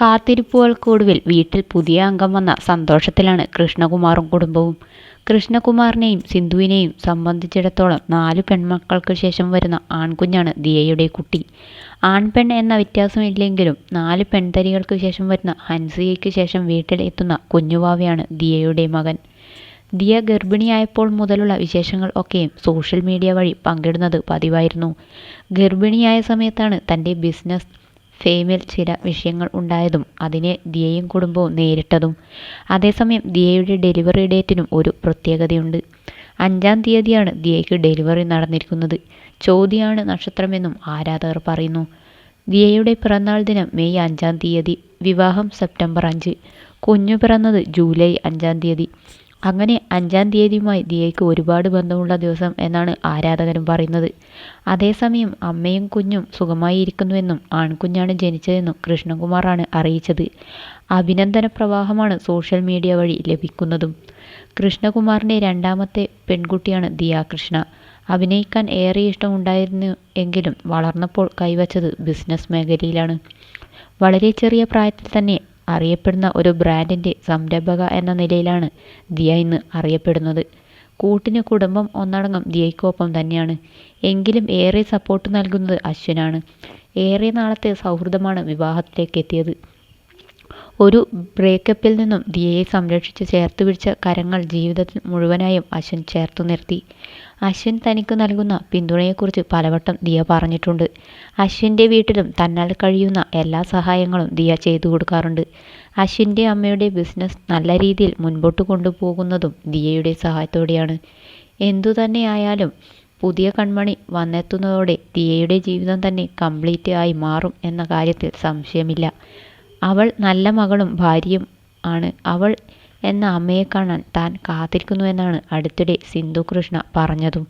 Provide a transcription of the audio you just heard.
കാത്തിരിപ്പുകൾക്കൊടുവിൽ വീട്ടിൽ പുതിയ അംഗം വന്ന സന്തോഷത്തിലാണ് കൃഷ്ണകുമാറും കുടുംബവും. കൃഷ്ണകുമാറിനെയും സിന്ധുവിനെയും സംബന്ധിച്ചിടത്തോളം നാല് പെൺമക്കൾക്ക് ശേഷം വരുന്ന ആൺകുഞ്ഞാണ് ദിയയുടെ കുട്ടി. ആൺ-പെൺ എന്ന വ്യത്യാസമില്ലെങ്കിലും നാല് പെൺതരികൾക്ക് ശേഷം വരുന്ന ഹൻസിയയ്ക്ക് ശേഷം വീട്ടിൽ എത്തുന്ന കുഞ്ഞുവാവയാണ് ദിയയുടെ മകൻ. ദിയ ഗർഭിണിയായപ്പോൾ മുതലുള്ള വിശേഷങ്ങൾ ഒക്കെയും സോഷ്യൽ മീഡിയ വഴി പങ്കിടുന്നത് പതിവായിരുന്നു. ഗർഭിണിയായ സമയത്താണ് തന്റെ ബിസിനസ് ഫെയിമിൽ ചില വിഷയങ്ങൾ ഉണ്ടായതും അതിനെ ദിയയും കുടുംബവും നേരിട്ടതും. അതേസമയം ദിയയുടെ ഡെലിവറി ഡേറ്റിനും ഒരു പ്രത്യേകതയുണ്ട്. അഞ്ചാം തീയതിയാണ് ദിയയ്ക്ക് ഡെലിവറി നടന്നിരിക്കുന്നത്. ചോദ്യമാണ് നക്ഷത്രമെന്നും ആരാധകർ പറയുന്നു. ദിയയുടെ പിറന്നാൾ ദിനം മെയ് അഞ്ചാം തീയതി. വിവാഹം സെപ്റ്റംബർ അഞ്ച്. കുഞ്ഞു പിറന്നത് ജൂലൈ അഞ്ചാം തീയതി. അങ്ങനെ അഞ്ചാം തീയതിയുമായി ദിയയ്ക്ക് ഒരുപാട് ബന്ധമുള്ള ദിവസം എന്നാണ് ആരാധകരും പറയുന്നത്. അതേസമയം അമ്മയും കുഞ്ഞും സുഖമായി ഇരിക്കുന്നുവെന്നും ആൺകുഞ്ഞാണ് ജനിച്ചതെന്നും കൃഷ്ണകുമാറാണ് അറിയിച്ചത്. അഭിനന്ദന പ്രവാഹമാണ് സോഷ്യൽ മീഡിയ വഴി ലഭിക്കുന്നതും. കൃഷ്ണകുമാറിന്റെ രണ്ടാമത്തെ പെൺകുട്ടിയാണ് ദിയ കൃഷ്ണ. അഭിനയിക്കാൻ ഏറെ ഇഷ്ടമുണ്ടായിരുന്നു എങ്കിലും വളർന്നപ്പോൾ കൈവച്ചത് ബിസിനസ് മേഖലയിലാണ്. വളരെ ചെറിയ പ്രായത്തിൽ തന്നെ അറിയപ്പെടുന്ന ഒരു ബ്രാൻഡിന്റെ സംരംഭക എന്ന നിലയിലാണ് ദിയ ഇന്ന് അറിയപ്പെടുന്നത്. കൂട്ടിന് കുടുംബം ഒന്നടങ്കം ദിയയ്ക്കൊപ്പം തന്നെയാണ്. എങ്കിലും ഏറെ സപ്പോർട്ട് നൽകുന്നത് അശ്വിനാണ്. ഏറെ നാളത്തെ സൗഹൃദമാണ് വിവാഹത്തിലേക്കെത്തിയത്. ഒരു ബ്രേക്കപ്പിൽ നിന്നും ദിയയെ സംരക്ഷിച്ച് ചേർത്ത് പിടിച്ച കരങ്ങൾ ജീവിതത്തിൽ മുഴുവനായും അശ്വിൻ ചേർത്തു നിർത്തി. അശ്വിൻ തനിക്ക് നൽകുന്ന പിന്തുണയെക്കുറിച്ച് പലവട്ടം ദിയ പറഞ്ഞിട്ടുണ്ട്. അശ്വിന്റെ വീട്ടിലും തന്നാൽ കഴിയുന്ന എല്ലാ സഹായങ്ങളും ദിയ ചെയ്തു കൊടുക്കാറുണ്ട് അശ്വിന്റെ അമ്മയുടെ ബിസിനസ് നല്ല രീതിയിൽ മുൻപോട്ട് കൊണ്ടുപോകുന്നതും ദിയയുടെ സഹായത്തോടെയാണ്. എന്തുതന്നെയായാലും പുതിയ കൺമണി വന്നെത്തുന്നതോടെ ദിയയുടെ ജീവിതം തന്നെ കംപ്ലീറ്റ് ആയി മാറും എന്ന കാര്യത്തിൽ സംശയമില്ല. അവൾ നല്ല മകളും ഭാര്യയും ആണ്. അവൾ എന്ന അമ്മയെ കാണാൻ താൻ കാത്തിരിക്കുന്നുവെന്നാണ് അടുത്തിടെ സിന്ധു കൃഷ്ണ പറഞ്ഞതും.